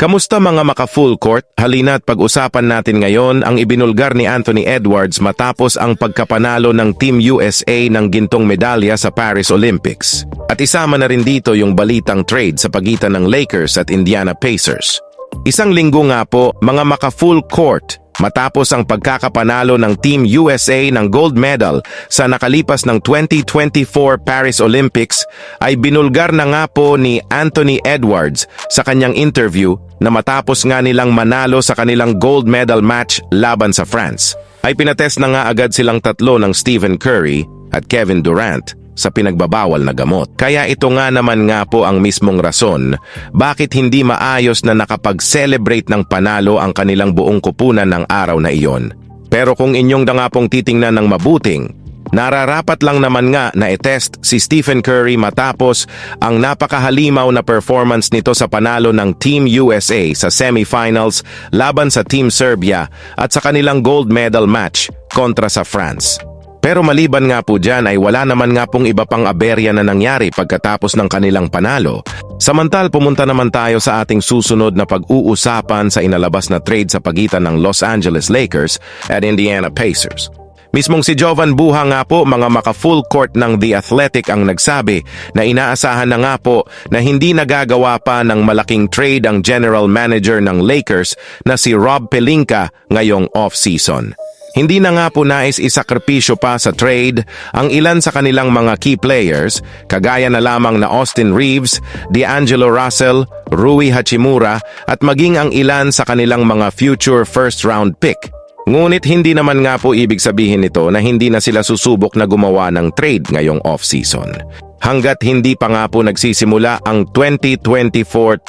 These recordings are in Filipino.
Kamusta mga maka-full court? Halina't pag-usapan natin ngayon ang ibinulgar ni Anthony Edwards matapos ang pagkapanalo ng Team USA ng gintong medalya sa Paris Olympics. At isama na rin dito yung balitang trade sa pagitan ng Lakers at Indiana Pacers. Isang linggo nga po, mga maka-full court matapos ang pagkakapanalo ng Team USA ng gold medal sa nakalipas ng 2024 Paris Olympics ay binulgar na nga po ni Anthony Edwards sa kanyang interview na matapos nga nilang manalo sa kanilang gold medal match laban sa France. Ay pinatest na nga agad silang tatlo ng Stephen Curry at Kevin Durant sa pinagbabawal na gamot. Kaya ito nga naman nga po ang mismong rason bakit hindi maayos na nakapag-celebrate ng panalo ang kanilang buong kupunan ng araw na iyon. Pero kung inyong da nga pong titingnan ng mabuting, nararapat lang naman nga na itest si Stephen Curry matapos ang napakahalimaw na performance nito sa panalo ng Team USA sa semifinals laban sa Team Serbia at sa kanilang gold medal match kontra sa France. Pero maliban nga po dyan ay wala naman nga pong iba pang aberya na nangyari pagkatapos ng kanilang panalo. Samantal pumunta naman tayo sa ating susunod na pag-uusapan sa inalabas na trade sa pagitan ng Los Angeles Lakers at Indiana Pacers. Mismong si Jovan Buha nga po mga maka-full court ng The Athletic ang nagsabi na inaasahan na nga po na hindi nagagawa pa ng malaking trade ang general manager ng Lakers na si Rob Pelinka ngayong off-season. Hindi na nga po nais isakripisyo pa sa trade ang ilan sa kanilang mga key players, kagaya na lamang na Austin Reeves, D'Angelo Russell, Rui Hachimura at maging ang ilan sa kanilang mga future first round pick. Ngunit hindi naman nga po ibig sabihin nito na hindi na sila susubok na gumawa ng trade ngayong off-season. Hanggat hindi pa nga po nagsisimula ang 2024-2025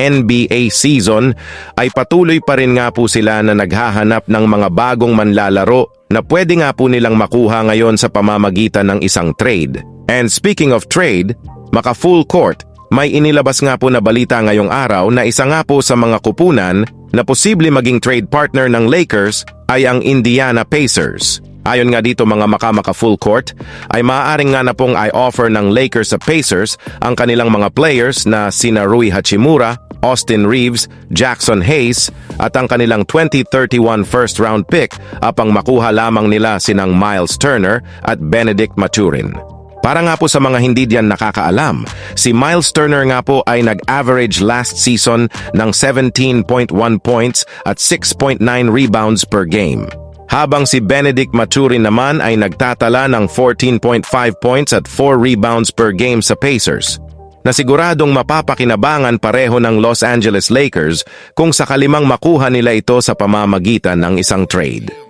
NBA season ay patuloy pa rin nga po sila na naghahanap ng mga bagong manlalaro na pwede nga po nilang makuha ngayon sa pamamagitan ng isang trade. And speaking of trade, maka full court, may inilabas nga po na balita ngayong araw na isa nga po sa mga kupunan na posible maging trade partner ng Lakers ay ang Indiana Pacers. Ayon nga dito mga makamaka full court, ay maaaring nga na pong i-offer ng Lakers sa Pacers ang kanilang mga players na sina Rui Hachimura, Austin Reeves, Jackson Hayes at ang kanilang 2031 first round pick apang makuha lamang nila sinang Miles Turner at Benedict Maturin. Para nga po sa mga hindi diyan nakakaalam, si Miles Turner nga po ay nag-average last season ng 17.1 points at 6.9 rebounds per game. Habang si Benedict Maturin naman ay nagtatala ng 14.5 points at 4 rebounds per game sa Pacers. Nasiguradong mapapakinabangan pareho ng Los Angeles Lakers kung sakalimang makuha nila ito sa pamamagitan ng isang trade.